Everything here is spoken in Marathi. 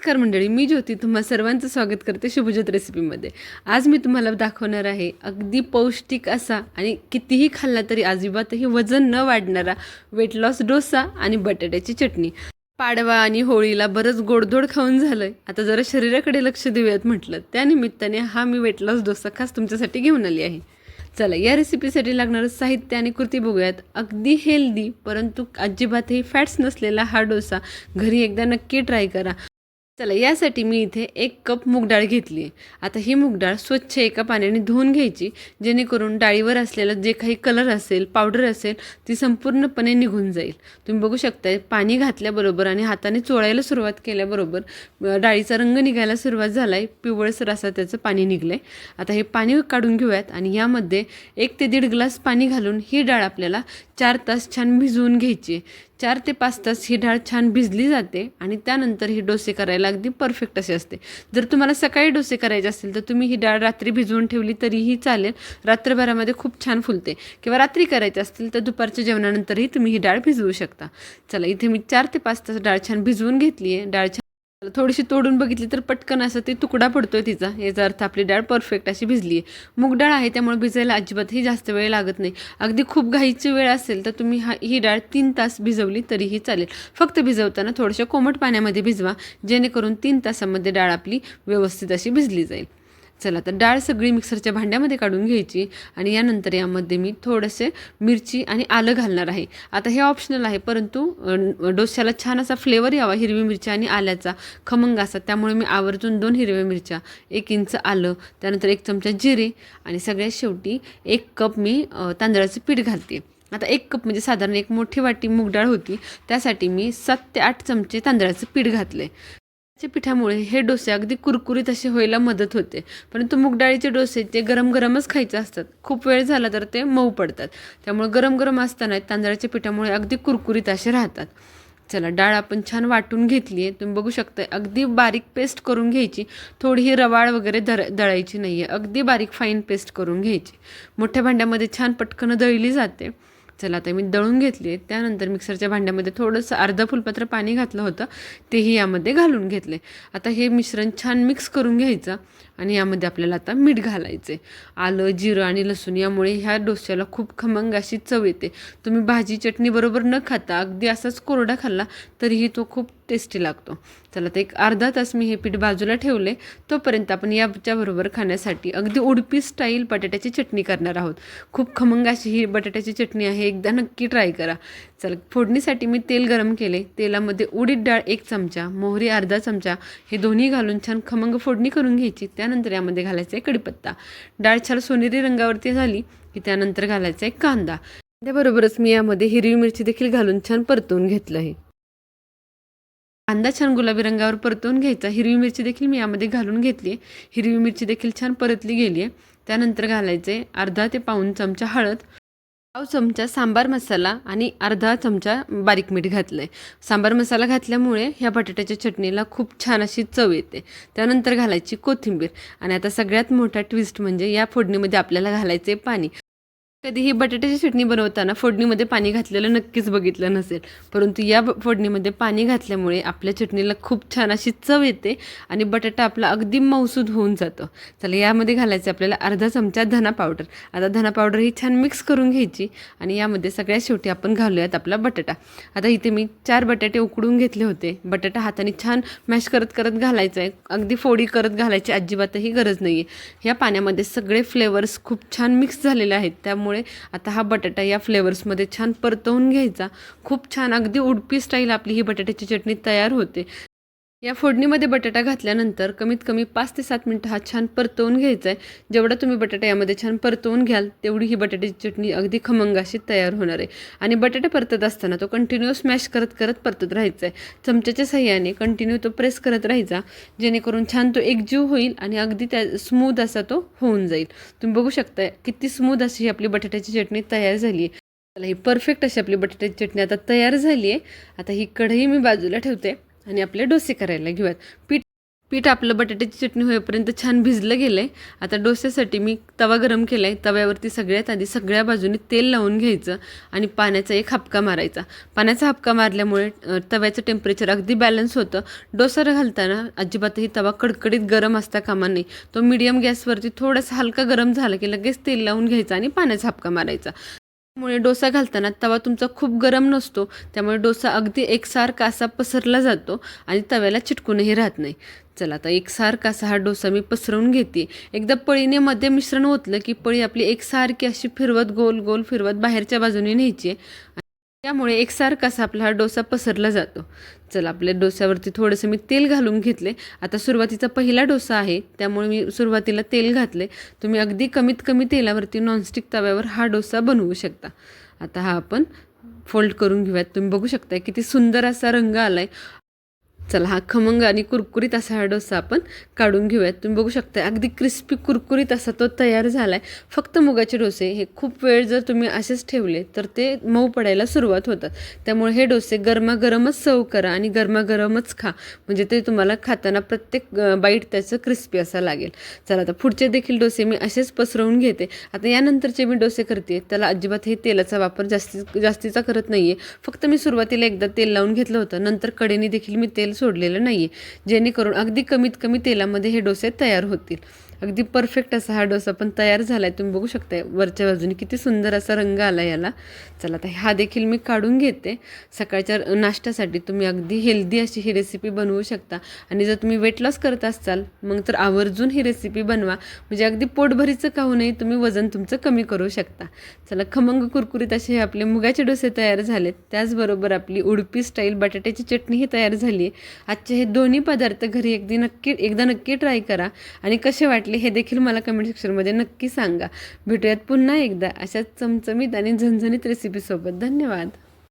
नमस्कार मंडळी मी ज्योती तुम्हा सर्वांचं स्वागत करते शुभज्योत रेसिपीमध्ये आज मी तुम्हाला दाखवणार आहे अगदी पौष्टिक असा आणि कितीही खाल्ला तरी अजिबातही वजन न वाढणारा वेट लॉस डोसा आणि बटाट्याची चटणी. पाडवा आणि होळीला बरंच गोडधोड खाऊन झालंय. आता जरा शरीराकडे लक्ष देऊयात म्हटलं. त्यानिमित्ताने हा मी वेट लॉस डोसा खास तुमच्यासाठी घेऊन आली आहे. चला या रेसिपीसाठी लागणारं साहित्य आणि कृती बघूयात. अगदी हेल्दी परंतु अजिबातही फॅट्स नसलेला हा डोसा घरी एकदा नक्की ट्राय करा. चला यासाठी मी इथे एक कप मूगडाळ घेतली. आहे आता ही मूगडाळ स्वच्छ एका पाण्याने धुवून घ्यायची जेणेकरून डाळीवर असलेलं जे काही कलर असेल पावडर असेल ती संपूर्णपणे निघून जाईल. तुम्ही बघू शकताय पाणी घातल्याबरोबर आणि हाताने चोळायला सुरुवात केल्याबरोबर डाळीचा रंग निघायला सुरुवात झाला आहे पिवळसर असं त्याचं पाणी निघलं आहे आता हे पाणी काढून घेऊयात आणि यामध्ये एक ते दीड ग्लास पाणी घालून ही डाळ आपल्याला चार तास छान भिजवून घ्यायची. चार ते पाच तास ही डाळ छान भिजली जाते आणि त्यानंतर ही डोसे करायला अगदी परफेक्ट असे असते. जर तुम्हाला सकाळी डोसे करायचे असतील तर तुम्ही ही डाळ रात्री भिजवून ठेवली तरीही चालेल. रात्रभरामध्ये खूप छान फुलते. किंवा रात्री करायचे असतील तर दुपारच्या जेवणानंतरही तुम्ही ही डाळ भिजवू शकता. चला इथे मी चार ते पाच तास डाळ छान भिजवून घेतली आहे डाळ छान थोडीशी तोडून बघितली तर पटकन असं ते तुकडा पडतोय तिचा. याचा अर्थ आपली डाळ परफेक्ट अशी भिजली आहे मूग डाळ आहे त्यामुळे भिजायला अजिबातही जास्त वेळ लागत नाही. अगदी खूप घाईची वेळ असेल तर तुम्ही हा ही डाळ तीन तास भिजवली तरीही चालेल. फक्त भिजवताना थोड्याशा कोमट पाण्यामध्ये भिजवा. जेणेकरून तीन तासामध्ये डाळ आपली व्यवस्थित अशी भिजली जाईल. चला तर डाळ सगळी मिक्सरच्या भांड्यामध्ये काढून घ्यायची आणि यानंतर यामध्ये मी थोडंसे मिरची आणि आलं घालणार आहे. आता हे ऑप्शनल आहे परंतु डोश्याला छान असा फ्लेवर यावा हिरवी मिरची आणि आल्याचा खमंग असा. त्यामुळे मी आवर्जून दोन हिरव्या मिरच्या एक इंच आलं त्यानंतर एक चमचा जिरे आणि सगळ्यात शेवटी एक कप मी तांदळाचं पीठ घालते. आता एक कप म्हणजे साधारण एक मोठी वाटी मूग डाळ होती त्यासाठी मी सात ते आठ चमचे तांदळाचं पीठ घातलं आहे पिठामुळे हे डोसे अगदी कुरकुरीत असे व्हायला मदत होते. परंतु मूग डाळीचे डोसे ते गरम गरमच खायचे असतात. खूप वेळ झाला तर ते मऊ पडतात. त्यामुळे गरम गरम असताना तांदळाच्या पिठामुळे अगदी कुरकुरीत असे राहतात. चला डाळ आपण छान वाटून घेतली आहे तुम्ही बघू शकता अगदी बारीक पेस्ट करून घ्यायची. थोडीही रवाळ वगैरे दर दळायची नाही आहे अगदी बारीक फाईन पेस्ट करून घ्यायची. मोठ्या भांड्यामध्ये छान पटकन दळली जाते. चला आता मी दळून घेतली. आहे त्यानंतर मिक्सरच्या भांड्यामध्ये थोडंसं अर्धा फुलपात्र पाणी घातलं होतं. तेही यामध्ये घालून घेतले. आता हे मिश्रण छान मिक्स करून घ्यायचं आणि यामध्ये आपल्याला आता मीठ घालायचे आलं जिरं आणि लसूण यामुळे ह्या डोस्याला खूप खमंग अशी चव येते. तुम्ही भाजी चटणी बरोबर न खाता अगदी असाच कोरडा खाल्ला तरीही तो खूप टेस्टी लागतो. चला तर एक अर्धा तास मी हे पीठ बाजूला ठेवले. तोपर्यंत आपण याच्याबरोबर खाण्यासाठी अगदी उडपी स्टाईल बटाट्याची चटणी करणार आहोत. खूप खमंग अशी ही बटाट्याची चटणी आहे. एकदा नक्की ट्राय करा. चला फोडणीसाठी मी तेल गरम केले. तेलामध्ये उडीद डाळ एक चमचा मोहरी अर्धा चमचा हे दोन्ही घालून छान खमंग फोडणी करून घ्यायची. त्यानंतर यामध्ये घालायचा आहे कडीपत्ता. डाळ छान सोनेरी रंगावरती झाली की त्यानंतर घालायचा आहे कांदा. त्याबरोबरच मी यामध्ये हिरवी मिरची देखील घालून छान परतवून घेतलं आहे. कांदा छान गुलाबी रंगावर परतवून घ्यायचा. हिरवी मिरची देखील मी यामध्ये घालून घेतली आहे हिरवी मिरची देखील छान परतली गेली आहे त्यानंतर घालायचे अर्धा ते पाऊण चमचा हळद पाव चमचा सांबार मसाला आणि अर्धा चमचा बारीक मीठ घातलं आहे सांबार मसाला घातल्यामुळे ह्या बटाट्याच्या चटणीला खूप छान अशी चव येते. त्यानंतर घालायची कोथिंबीर आणि आता सगळ्यात मोठा ट्विस्ट म्हणजे या फोडणीमध्ये आपल्याला घालायचे पाणी. कधीही बटाट्याची चटणी बनवताना फोडणीमध्ये पाणी घातलेलं नक्कीच बघितलं नसेल. परंतु या फोडणीमध्ये पाणी घातल्यामुळे आपल्या चटणीला खूप छान अशी चव येते आणि बटाटा आपला अगदी मौसूद होऊन जातो. चला यामध्ये घालायचं आपल्याला अर्धा चमचा धना पावडर. आता धना पावडर ही छान मिक्स करून घ्यायची आणि यामध्ये सगळ्यात शेवटी आपण घालूयात आपला बटाटा. आता इथे मी चार बटाटे उकडून घेतले होते. बटाटा हाताने छान मॅश करत करत घालायचं आहे अगदी फोडी करत घालायची अजिबातही गरज नाही आहे या पाण्यामध्ये सगळे फ्लेवर्स खूप छान मिक्स झालेले आहेत. त्यामुळे आता हा बटाटा या फ्लेवर्समध्ये छान परतवून घ्यायचा. खूप छान अगदी उडपी स्टाईल आपली ही बटाट्याची चटणी तयार होते. या फोडणीमध्ये बटाटा घातल्यानंतर कमीत कमी पाच ते सात मिनटं हा छान परतवून घ्यायचा आहे जेवढा तुम्ही बटाटा यामध्ये छान परतवून घ्याल तेवढी ही बटाट्याची चटणी अगदी खमंग अशी तयार होणार आहे. आणि बटाटा परतत असताना तो कंटिन्यू स्मॅश करत करत परतत राहायचा आहे चमच्याच्या सहाय्याने कंटिन्यू तो प्रेस करत राहायचा जेणेकरून छान तो एकजीव होईल आणि अगदी त्या स्मूथ असा तो होऊन जाईल. तुम्ही बघू शकता किती स्मूथ अशी ही आपली बटाट्याची चटणी तयार झाली आहे. ही परफेक्ट अशी आपली बटाट्याची चटणी आता तयार झाली आहे. आता ही कढई मी बाजूला ठेवते. आणि आपले डोसे करायला घेऊयात. पीठ पीठ आपलं बटाट्याची चटणी होईपर्यंत छान भिजलं गेलं आहे आता डोस्यासाठी मी तवा गरम केला आहे तव्यावरती सगळ्यात आधी सगळ्या बाजूनी तेल लावून घ्यायचं आणि पाण्याचा एक हापका मारायचा. पाण्याचा हापका मारल्यामुळे तव्याचं टेम्परेचर अगदी बॅलन्स होतं. डोसा घालताना अजिबातही तवा कडकडीत गरम असता कामा नाही तो मिडियम गॅसवरती थोडासा हलका गरम झाला की लगेच तेल लावून घ्यायचा आणि पाण्याचा हापका मारायचा. मुळे डोसा घालताना तवा तुमचा खूप गरम नसतो त्यामुळे डोसा अगदी एकसारखा असा पसरला जातो आणि तव्याला चिटकूनही राहत नाही चला आता एकसारखा असा हा डोसा मी पसरवून घेते एकदा पळीने मध्ये मिश्रण ओतलं की पळी आपली एकसारखी अशी फिरवत गोल गोल फिरवत बाहेरच्या बाजूने न्यायची आहे. त्यामुळे एकसारखा असा आपला हा डोसा पसरला जातो. चला आपल्या डोस्यावरती थोडंसं मी तेल घालून घेतले. आता सुरुवातीचा पहिला डोसा आहे त्यामुळे मी सुरुवातीला तेल घातले तुम्ही अगदी कमीत कमी तेलावरती नॉनस्टिक तव्यावर हा डोसा बनवू शकता. आता हा आपण फोल्ड करून घेऊयात. तुम्ही बघू शकता किती सुंदर असा रंग आला आहे चला हा खमंग आणि कुरकुरीत असा हा डोसा आपण काढून घेऊयात. तुम्ही बघू शकता अगदी क्रिस्पी कुरकुरीत असा तो तयार झाला आहे फक्त मुगाचे डोसे हे खूप वेळ जर तुम्ही असेच ठेवले तर ते मऊ पडायला सुरुवात होतात. त्यामुळे हे डोसे गरमागरमच सर्व करा आणि गरमागरमच खा. म्हणजे ते तुम्हाला खाताना प्रत्येक बाईट त्याचं क्रिस्पी असा लागेल. चला आता पुढचे देखील डोसे मी असेच पसरवून घेते. आता यानंतरचे मी डोसे करते त्याला अजिबात हे तेलाचा वापर जास्ती जास्तीचा करत नाही आहे फक्त मी सुरुवातीला एकदा तेल लावून घेतलं होतं. नंतर कडेने देखील मी तेल सोडलेलं नाही आहे जेणेकरून अगदी कमीत कमी तेलामध्ये हे डोसे तयार होतील. अगदी परफेक्ट असा हा डोसा पण तयार झाला आहे तुम्ही बघू शकताय वरच्या बाजूने किती सुंदर असा रंग आला याला. चला आता हा देखील मी काढून घेते. सकाळच्या नाश्त्यासाठी तुम्ही अगदी हेल्दी अशी ही रेसिपी बनवू शकता. आणि जर तुम्ही वेट लॉस करत असाल मग तर आवर्जून ही रेसिपी बनवा. म्हणजे अगदी पोटभरीचं खाऊनही तुम्ही वजन तुमचं कमी करू शकता. चला खमंग कुरकुरीत असे हे आपले मुगाचे डोसे तयार झालेत. त्याचबरोबर आपली उडपी स्टाईल बटाट्याची चटणीही तयार झाली आहे आजचे हे दोन्ही पदार्थ घरी अगदी नक्की एकदा नक्की ट्राय करा. आणि कसे वाटले वाटले हे देखील मला कमेंट सेक्शनमध्ये नक्की सांगा. भेटूयात पुन्हा एकदा अशाच चमचमीत आणि झणझणीत रेसिपीसोबत धन्यवाद.